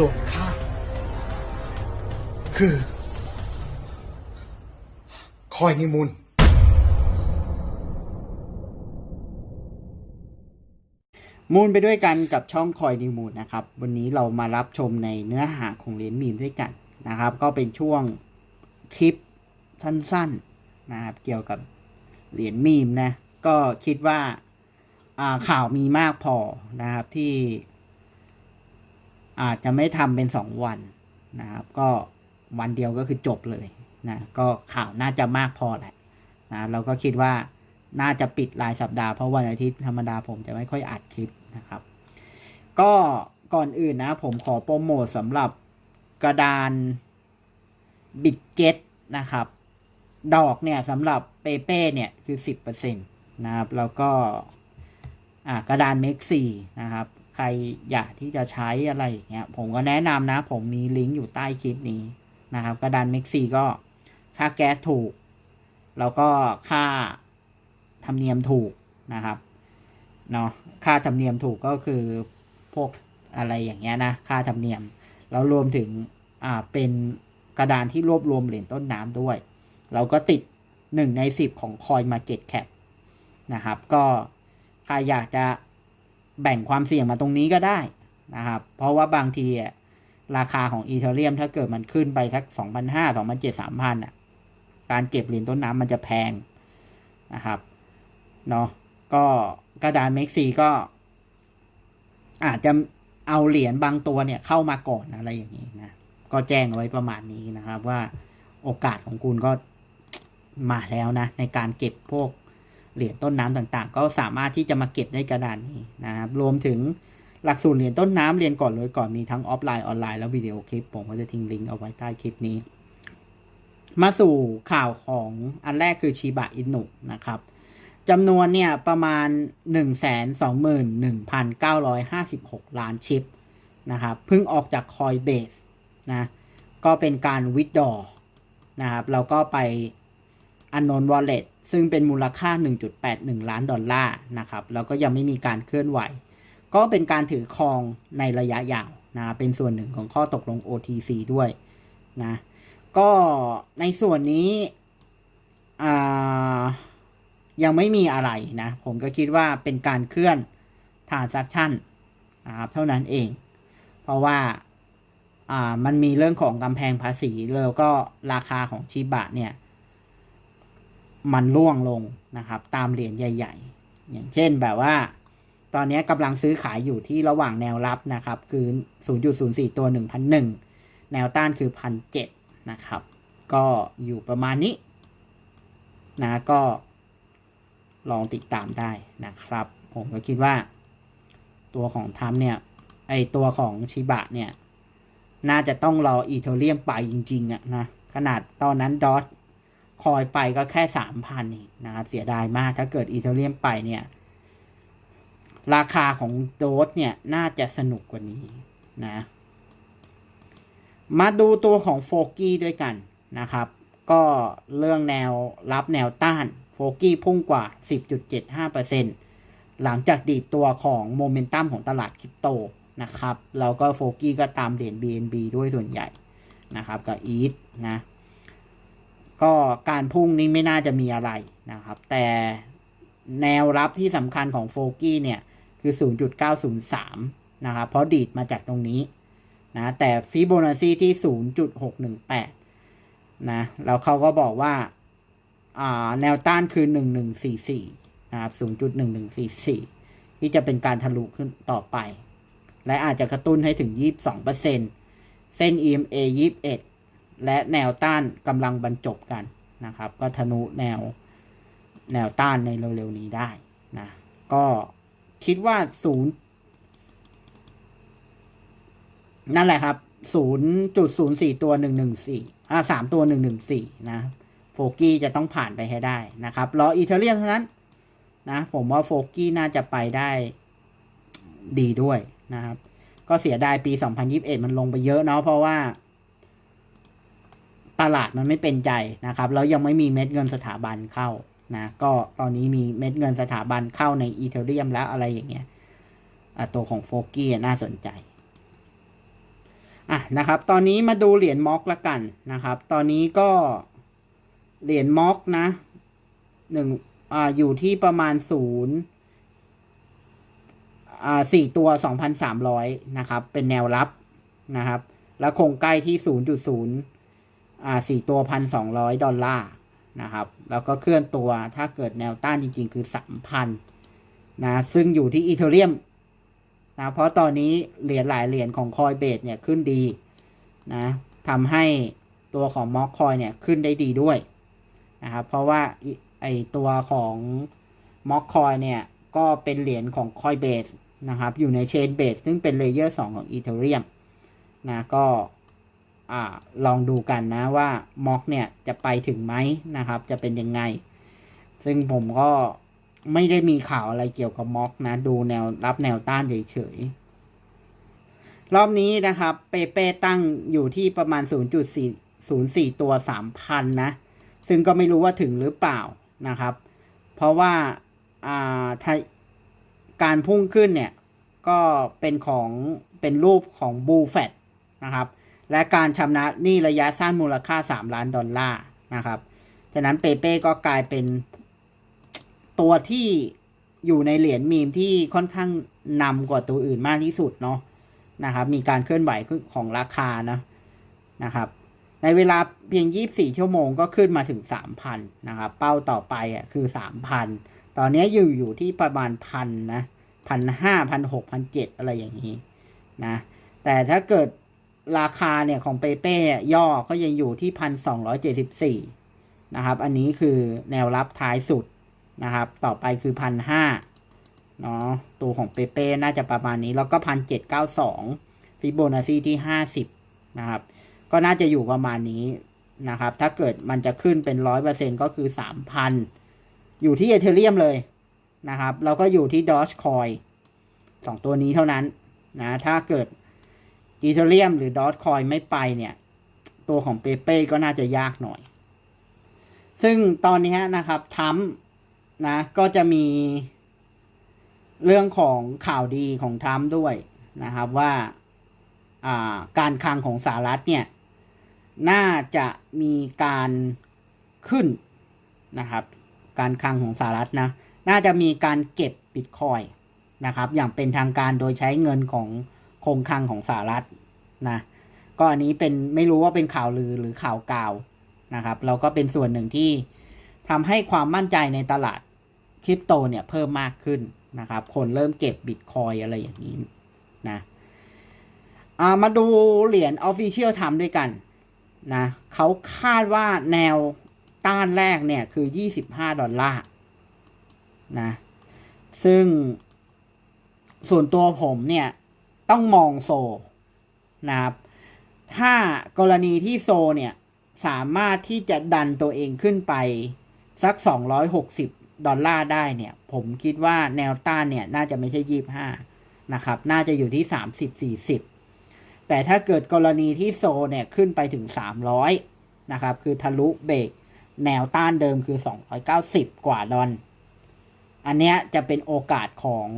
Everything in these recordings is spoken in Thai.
ส่วนข้าคือ คอยนิมุนมูลไปด้วยกันกับช่องคอยนิมูลนะครับ วันนี้เรามารับชมในเนื้อหาของเหรียญมีมด้วยกันนะครับ ก็เป็นช่วงคลิปสั้นๆนะครับ เกี่ยวกับเหรียญมีมนะ ก็คิดว่าข่าวมีมากพอนะครับที่ อาจจะไม่ทำเป็นสองวันนะครับ ก็วันเดียวก็คือจบเลยนะก็ข่าวน่าจะมากพอแหละนะเราก็คิดว่าน่าจะปิดรายสัปดาห์เพราะวันอาทิตย์ธรรมดาผมจะไม่ค่อยอัดคลิปนะครับ ก็ก่อนอื่นนะผมขอโปรโมทสำหรับกระดานบิดเจ็ตนะครับ ดอกเนี่ยสำหรับเปเป้เนี่ยคือสิบเปอร์เซ็นตนะครับ แล้วก็กระดานเม็กซี่นะครับ ใครอยากที่จะใช้อะไรอย่างเงี้ยผมก็แนะนำนะ ผมมีลิงก์อยู่ใต้คลิปนี้นะครับ กระดานเม็กซี่ก็ค่าแก๊สถูก แล้วก็ค่าธรรมเนียมถูกนะครับเนาะค่าธรรมเนียมถูกก็คือพวกอะไรอย่างเงี้ยนะ ค่าธรรมเนียม แล้วรวมถึงอ่าเป็นกระดานที่รวบรวมเหรียญต้นน้ำด้วย เราก็ติดหนึ่งในสิบของคอยมาเก็ตแคปนะครับ ก็ใครอยากจะ แบ่งความเสี่ยงมาตรงนี้ก็ได้นะครับ เพราะว่าบางทีราคาของอีเทเรียมถ้าเกิดมันขึ้นไปสักสองพันห้าสองพันเจ็ดสามพันอะ การเก็บเหรียญต้นน้ำมันจะแพงนะครับเนาะก็กระดานเม็กซีก็ อาจจะเอาเหรียญบางตัวเนี่ยเข้ามาก่อนอะไรอย่างนี้นะ ก็แจ้งเอาไว้ประมาณนี้นะครับ ว่าโอกาสของคุณก็มาแล้วนะ ในการเก็บพวก เหรียญต้นน้ำต่างๆ ก็สามารถที่จะมาเก็บได้กระดานนี้นะครับรวมถึงหลักสูตรเหรียญต้นน้ำเรียนก่อนเลยก่อนมีทั้งออฟไลน์ออนไลน์แล้ววิดีโอคลิป ผมก็จะทิ้งลิงก์เอาไว้ใต้คลิปนี้ มาสู่ข่าวของอันแรกคือชิบะอินุนะครับจำนวนเนี่ยประมาณ 121,956 ล้านชิปนะครับเพิ่งออกจากคอยเบสนะก็เป็นการวิดดอนะครับเราก็ไปอันนนวอลเล็ต ซึ่งเป็นมูลค่า 1.81 ล้านดอลลาร์นะครับ แล้วก็ยังไม่มีการเคลื่อนไหว ก็เป็นการถือครองในระยะยาวนะ เป็นส่วนหนึ่งของข้อตกลง OTC ด้วยนะ ก็ในส่วนนี้อ่ายังไม่มีอะไรนะ ผมก็คิดว่าเป็นการเคลื่อน transaction นะครับเท่านั้นเอง เพราะว่าอ่ามันมีเรื่องของกำแพงภาษีแล้วก็ราคาของชิบะเนี่ย มันร่วงลงนะครับ ตามเหรียญใหญ่ ๆ อย่างเช่นแบบว่า ตอนนี้กำลังซื้อขายอยู่ที่ระหว่างแนวรับนะครับ คือ 0.04 ตัว 1,001 แนวต้านคือ 1,007 นะครับ ก็อยู่ประมาณนี้นะก็ลองติดตามได้นะครับ ผมก็คิดว่า ตัวของทัมเนี่ยไอตัวของชิบะเนี่ย น่าจะต้องรออีเทเรียมไปจริงๆอะนะ ขนาดตอนนั้นดอท คอยไปก็แค่สามพันเองนะครับเสียดายมากถ้าเกิดอีเทเรียมไปเนี่ย ราคาของโดสเนี่ยน่าจะสนุกกว่านี้นะ มาดูตัวของโฟกี้ด้วยกันนะครับ ก็เรื่องแนวรับแนวต้านโฟกี้พุ่งกว่า 10.75%หลังจากดีดตัวของโมเมนตัมของตลาดคริปโตนะครับ แล้วก็โฟกี้ก็ตามเหรียญ BNB ด้วยส่วนใหญ่นะครับ กับอีทนะ ก็การพุ่งนี้ไม่น่าจะมีอะไรนะครับ แต่แนวรับที่สำคัญของโฟกี้เนี่ย คือ 0.903 นะครับ เพราะดีดมาจากตรงนี้นะแต่ฟิโบนัชชีที่ 0.618 นะแล้วเขาก็บอกว่าอ่าแนวต้านคือ 1144 นะครับ 0.1144 ที่จะเป็นการทะลุขึ้นต่อไป และอาจจะกระตุ้นให้ถึง 22%เส้น EMA 21 และแนวต้านกำลังบรรจบกันนะครับ ก็ทะลุแนวแนวต้านในเร็วๆนี้ได้นะก็คิดว่าศูนย์นั่นแหละครับศูนย์จุดศูนย์สี่ตัวหนึ่งหนึ่งสี่อ่าสามตัวหนึ่งหนึ่งสี่นะโฟกี้จะต้องผ่านไปให้ได้นะครับรออีเทเรียมเท่านั้นนะผมว่าโฟกี้น่าจะไปได้ดีด้วยนะครับ ก็เสียดายปี 2021 มันลงไปเยอะเนาะเพราะว่า ตลาดมันไม่เป็นใจนะครับแล้วยังไม่มีเม็ดเงินสถาบันเข้านะก็ตอนนี้มีเม็ดเงินสถาบันเข้าในอีเทเรียมแล้วอะไรอย่างเงี้ยตัวของโฟกี้น่าสนใจอะนะครับ ตอนนี้มาดูเหรียญม็อกละกันนะครับ ตอนนี้ก็เหรียญม็อกนะหนึ่งอ่าอยู่ที่ประมาณศูนย์อ่าสี่ตัวสองพันสามร้อยนะครับ เป็นแนวรับนะครับ แล้วคงใกล้ที่ศูนย์จุดศูนย์ อ่าสี่ตัวพันสองร้อยดอลลาร์นะครับ แล้วก็เคลื่อนตัวถ้าเกิดแนวต้านจริง ๆ คือสามพันนะ ซึ่งอยู่ที่อีเทเรียมนะ เพราะตอนนี้เหรียญหลายเหรียญของคอยเบสเนี่ยขึ้นดีนะทำให้ตัวของมอกคอยเนี่ยขึ้นได้ดีด้วยนะครับ เพราะว่าไอตัวของมอกคอยเนี่ยก็เป็นเหรียญของคอยเบสนะครับ อยู่ในเชนเบสซึ่งเป็นเลเยอร์สองของอีเทเรียมนะก็ อลองดูกันนะว่าม็อกเนี่ยจะไปถึงไหมนะครับ จะเป็นยังไง ซึ่งผมก็ไม่ได้มีข่าวอะไรเกี่ยวกับม็อกนะ ดูแนวรับแนวต้านเฉยๆ รอบนี้นะครับ เปเป้ตั้งอยู่ที่ประมาณ 0.404 ตัว 3,000 นะ ซึ่งก็ไม่รู้ว่าถึงหรือเปล่านะครับ เพราะว่าาการพุ่งขึ้นเนี่ย ก็เป็นของเป็นรูปของบูแฟตนะครับ และการชำระหนี้ระยะสั้นมูลค่า 3 ล้านดอลลาร์นะครับฉะนั้นเปเป้ก็กลายเป็นตัวที่อยู่ในเหรียญมีมที่ค่อนข้างนำกว่าตัวอื่นมากที่สุดเนาะนะครับ มีการเคลื่อนไหวของราคานะนะครับ ในเวลาเพียง 24 ชั่วโมงก็ขึ้นมาถึง 3,000 นะครับ เป้าต่อไปอะคือ 3,000 ตอนนี้อยู่อยู่ที่ประมาณพันนะพันห้าพันหกพันเจ็ดอะไรอย่างนี้นะ แต่ถ้าเกิด ราคาเนี่ยของเปเป้ย่อก็ยังอยู่ที่พันสองร้อยเจ็ดสิบสี่นะครับ อันนี้คือแนวรับท้ายสุดนะครับ ต่อไปคือพันห้าเนาะตัวของเปเป้น่าจะประมาณนี้ แล้วก็พันเจ็ดเก้าสองฟิโบนัชชีที่ห้าสิบนะครับ ก็น่าจะอยู่ประมาณนี้นะครับ ถ้าเกิดมันจะขึ้นเป็นร้อยเปอร์เซ็นก็คือสามพันอยู่ที่เอเธเรียมเลยนะครับ แล้วก็อยู่ที่ดอชคอยสองตัวนี้เท่านั้นนะ ถ้าเกิด อีเทเรียมหรือดอทคอยไม่ไปเนี่ย ตัวของเปเป้ก็น่าจะยากหน่อย ซึ่งตอนนี้นะครับทัมนะก็จะมีเรื่องของข่าวดีของทัมด้วยนะครับว่าการคลังของสหรัฐเนี่ย น่าจะมีการขึ้นนะครับ การคลังของสหรัฐนะ น่าจะมีการเก็บบิตคอยนะครับ อย่างเป็นทางการโดยใช้เงินของ คงคลังของสหรัฐนะก็อันนี้เป็นไม่รู้ว่าเป็นข่าวลือหรือข่าวกล่าวนะครับเราก็เป็นส่วนหนึ่งที่ทำให้ความมั่นใจในตลาดคริปโตเนี่ยเพิ่มมากขึ้นนะครับ คนเริ่มเก็บบิตคอยอะไรอย่างนี้นะามาดูเหรียญ Official ทำด้วยกันนะเขาคาดว่าแนวต้านแรกเนี่ยคือ 25 ดอลลาร์นะซึ่งส่วนตัวผมเนี่ย ต้องมองโซนะครับ ถ้ากรณีที่โซเนี่ย สามารถที่จะดันตัวเองขึ้นไป สัก 260 ดอลลาร์ได้เนี่ย ผมคิดว่าแนวต้านเนี่ย น่าจะไม่ใช่ 25 นะครับ น่าจะอยู่ที่ 30-40 แต่ถ้าเกิดกรณีที่โซเนี่ย ขึ้นไปถึง 300 นะครับ คือทะลุเบรกแนวต้านเดิมคือ 290 กว่าดอลอันเนี้ยจะเป็นโอกาสของ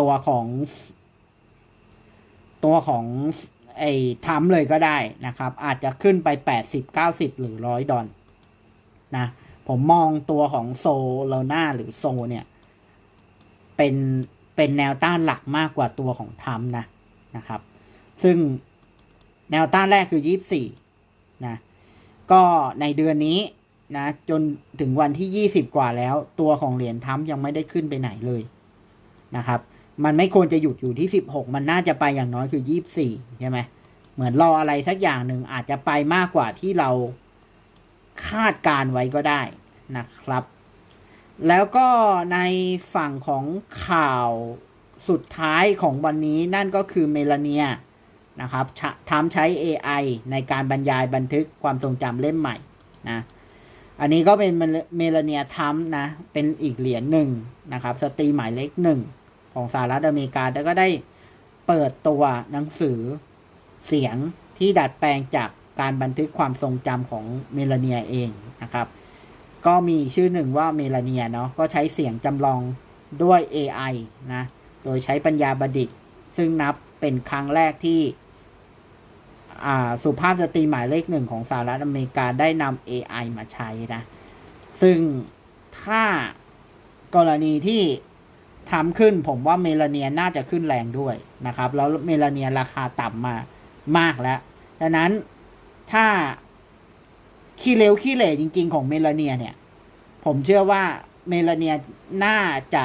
ตัวของ ตัวของไอ้ทัมเลยก็ได้นะครับ อาจจะขึ้นไปแปดสิบเก้าสิบหรือร้อยดอลนะผมมองตัวของโซโลนาหรือโซเนี่ยเป็นเป็นแนวต้านหลักมากกว่าตัวของทัมนะนะครับ ซึ่งแนวต้านแรกคือยี่สี่นะก็ในเดือนนี้นะจนถึงวันที่ยี่สิบกว่าแล้ว ตัวของเหรียญทัมยังไม่ได้ขึ้นไปไหนเลยนะครับ มันไม่ควรจะหยุดอยู่ที่สิบหกมันน่าจะไปอย่างน้อยคือยี่สิบสี่ใช่ไหมเหมือนรออะไรสักอย่างหนึ่งอาจจะไปมากกว่าที่เราคาดการไว้ก็ได้นะครับ แล้วก็ในฝั่งของข่าวสุดท้ายของวันนี้นั่นก็คือเมลานียนะครับทำใช้ AI ในการบรรยายบันทึกความทรงจำเล่มใหม่นะ อันนี้ก็เป็นเมลานียทัมนะ เป็นอีกเหรียญหนึ่งนะครับ สตรีหมายเลขหนึ่ง ของสหรัฐอเมริกา แล้วก็ได้เปิดตัวหนังสือเสียงที่ดัดแปลงจากการบันทึกความทรงจำของเมลาเนียเองนะครับ ก็มีชื่อหนึ่งว่าเมลาเนียเนาะก็ใช้เสียงจำลองด้วย AI นะ โดยใช้ปัญญาประดิษฐ์ซึ่งนับเป็นครั้งแรกที่สุภาพสตรีหมายเลขหนึ่งของสหรัฐอเมริกาได้นำ AI มาใช้นะ ซึ่งถ้ากรณีที่ ทำขึ้นผมว่าเมลาเนียน่าจะขึ้นแรงด้วยนะครับ แล้วเมลาเนียราคาต่ำมามากแล้วดังนั้นถ้าขี้เร็วขี้เหร่จริง ๆ ของเมลาเนียเนี่ย ผมเชื่อว่าเมลาเนียน่าจะ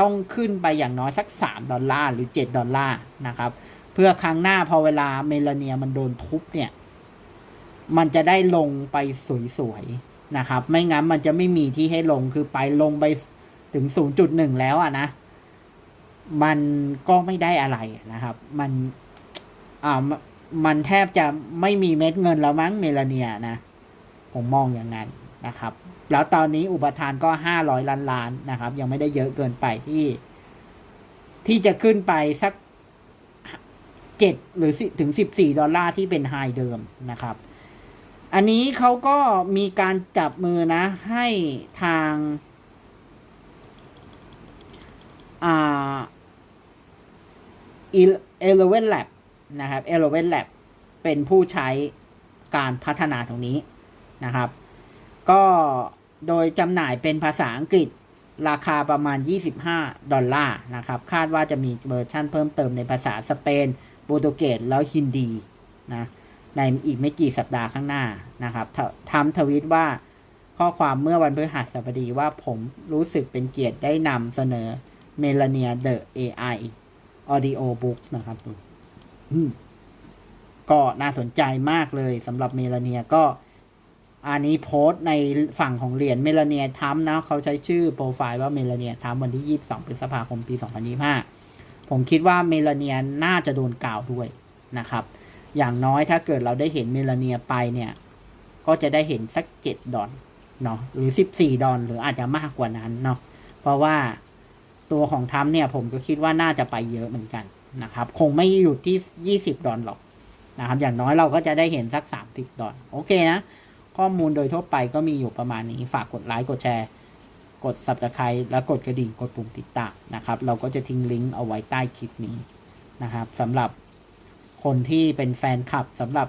ต้องขึ้นไปอย่างน้อยสักสามดอลลาร์หรือเจ็ดดอลลาร์นะครับ เพื่อครั้งหน้าพอเวลาเมลาเนียมันโดนทุบเนี่ย มันจะได้ลงไปสวยๆนะครับ ไม่งั้นมันจะไม่มีที่ให้ลงคือไปลงไป ถึงศูนย์จุดหนึ่งแล้วอะนะ มันก็ไม่ได้อะไรนะครับ มันอ่ามันแทบจะไม่มีเม็ดเงินแล้วมั้งเมลาเนียนะ ผมมองอย่างนั้นนะครับ แล้วตอนนี้อุปทานก็ห้าร้อยล้านล้านนะครับ ยังไม่ได้เยอะเกินไปที่ ที่จะขึ้นไปสักเจ็ดหรือถึงสิบสี่ดอลลาร์ที่เป็นไฮเดิมนะครับ อันนี้เขาก็มีการจับมือนะ ให้ทาง อ่า Eleven Lab นะครับ Eleven Lab เป็นผู้ใช้การพัฒนาตรงนี้นะครับ ก็โดยจำหน่ายเป็นภาษาอังกฤษราคาประมาณ 25 ดอลลาร์นะครับ คาดว่าจะมีเวอร์ชันเพิ่มเติมในภาษาสเปนโปรตุเกสแล้วฮินดีนะในอีกไม่กี่สัปดาห์ข้างหน้านะครับททำทวิตว่าข้อความเมื่อวันพฤหัสบดีว่าผมรู้สึกเป็นเกียรติได้นำเสนอ Melania the AI Audio Book นะครับอืมก็น่าสนใจมากเลยสำหรับเมลานียก็อันนี้โพสต์ในฝั่งของเหรียญเมลานียทัมนะเขาใช้ชื่อโปรไฟล์ว่าเมลานียทัมวันที่ 22 พฤษภาคม ปี 2025 ผมคิดว่าเมลานียน่าจะโดนกล่าวด้วยนะครับ อย่างน้อยถ้าเกิดเราได้เห็นเมลานียไปเนี่ย ก็จะได้เห็นสัก 7 ดอลเนาะหรือ 14 ดอลหรืออาจจะมากกว่านั้นเนาะเพราะว่า ตัวของทัมเนี่ยผมก็คิดว่าน่าจะไปเยอะเหมือนกันนะครับ คงไม่หยุดที่ 20 ดอลหรอกนะครับ อย่างน้อยเราก็จะได้เห็นสัก 30 ดอลโอเคนะ ข้อมูลโดยทั่วไปก็มีอยู่ประมาณนี้ ฝากกดไลค์กดแชร์ กด subscribe แล้วกดกระดิ่งกดปุ่มติดตามนะครับ เราก็จะทิ้งลิงก์เอาไว้ใต้คลิปนี้นะครับสำหรับคนที่เป็นแฟนคลับสำหรับ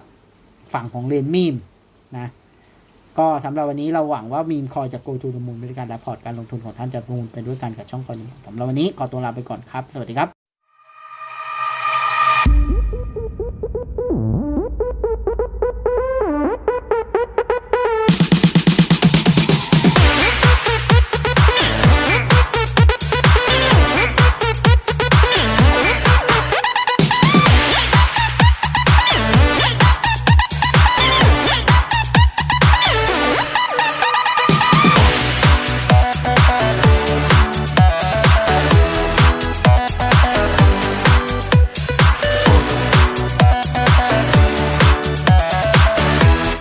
ฝั่งของเรนมีมนะ ก็สำหรับวันนี้เราหวังว่ามีมคอยจะ go to the moon บริการและพอร์ตการลงทุนของท่านจะมูลไปด้วยกันกับช่องคอยสำหรับวันนี้ขอตัวลาไปก่อนครับ สวัสดีครับ